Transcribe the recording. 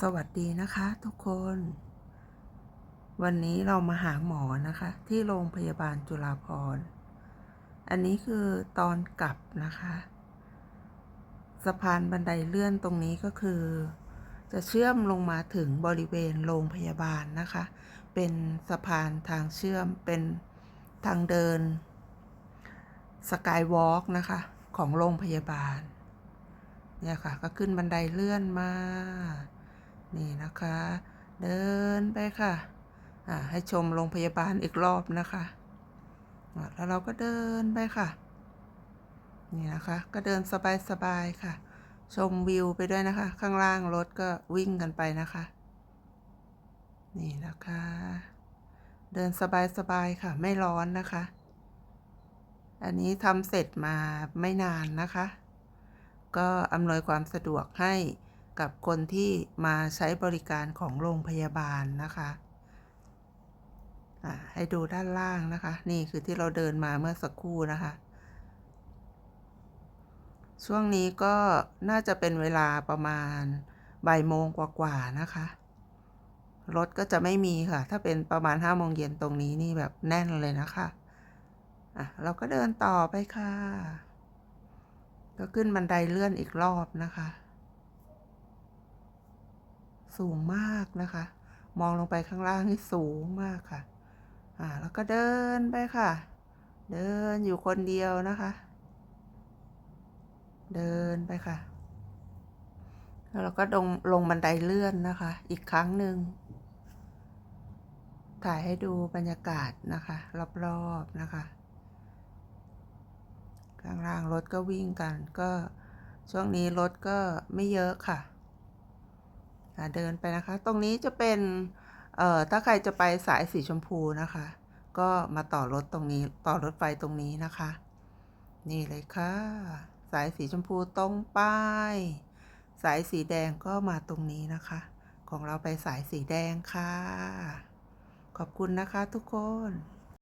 สวัสดีนะคะทุกคน วันนี้เรามาหาหมอนะคะ ที่โรงพยาบาลจุฬาภรณ์อันนี้คือตอนกลับนะคะ สะพานบันไดเลื่อนตรงนี้ก็คือ จะเชื่อมลงมาถึงบริเวณโรงพยาบาลนะคะ เป็นสะพานทางเชื่อมเป็นทางเดินสกายวอล์กนะคะ ของโรงพยาบาล เนี่ยค่ะ ก็ขึ้นบันไดเลื่อนมา นี่นะคะ เดินไปค่ะอ่าให้ชมโรงพยาบาลอีกรอบนะคะแล้วเราก็เดินไปค่ะ นี่นะคะ ก็เดินสบายๆค่ะ ชมวิวไปด้วยนะคะ ข้างล่างรถก็วิ่งกันไปนะคะ นี่นะคะ เดินสบายๆค่ะ ไม่ร้อนนะคะ อันนี้ทำเสร็จมาไม่นานนะคะ ก็อำนวยความสะดวกให้ กับคนที่มาใช้บริการของโรงพยาบาลนะคะให้ดูด้านล่างนะคะ นี่คือที่เราเดินมาเมื่อสักครู่นะคะ ช่วงนี้ก็น่าจะเป็นเวลาประมาณบ่ายโมงกว่าๆนะคะ รถก็จะไม่มีค่ะ ถ้าเป็นประมาณห้าโมงเย็นตรงนี้นี่แบบแน่นเลยนะคะอะเราก็เดินต่อไปค่ะ ก็ขึ้นบันไดเลื่อนอีกรอบนะคะ สูงมากนะคะ มองลงไปข้างล่างนี่สูงมากค่ะ อ่า แล้วก็เดินไปค่ะ เดินอยู่คนเดียวนะคะ เดินไปค่ะ แล้วเราก็ลงลงบันไดเลื่อนนะคะ อีกครั้งหนึ่ง ถ่ายให้ดูบรรยากาศนะคะ รอบๆนะคะ ข้างล่างรถก็วิ่งกันก็ช่วงนี้รถก็ไม่เยอะค่ะอะ เดินไปนะคะ ตรงนี้จะเป็นเอ่อถ้าใครจะไปสายสีชมพูนะคะ ก็มาต่อรถตรงนี้ต่อรถไฟตรงนี้นะคะ นี่เลยค่ะ สายสีชมพูตรงป้ายสายสีแดงก็มาตรงนี้นะคะ ของเราไปสายสีแดงค่ะ ขอบคุณนะคะทุกคน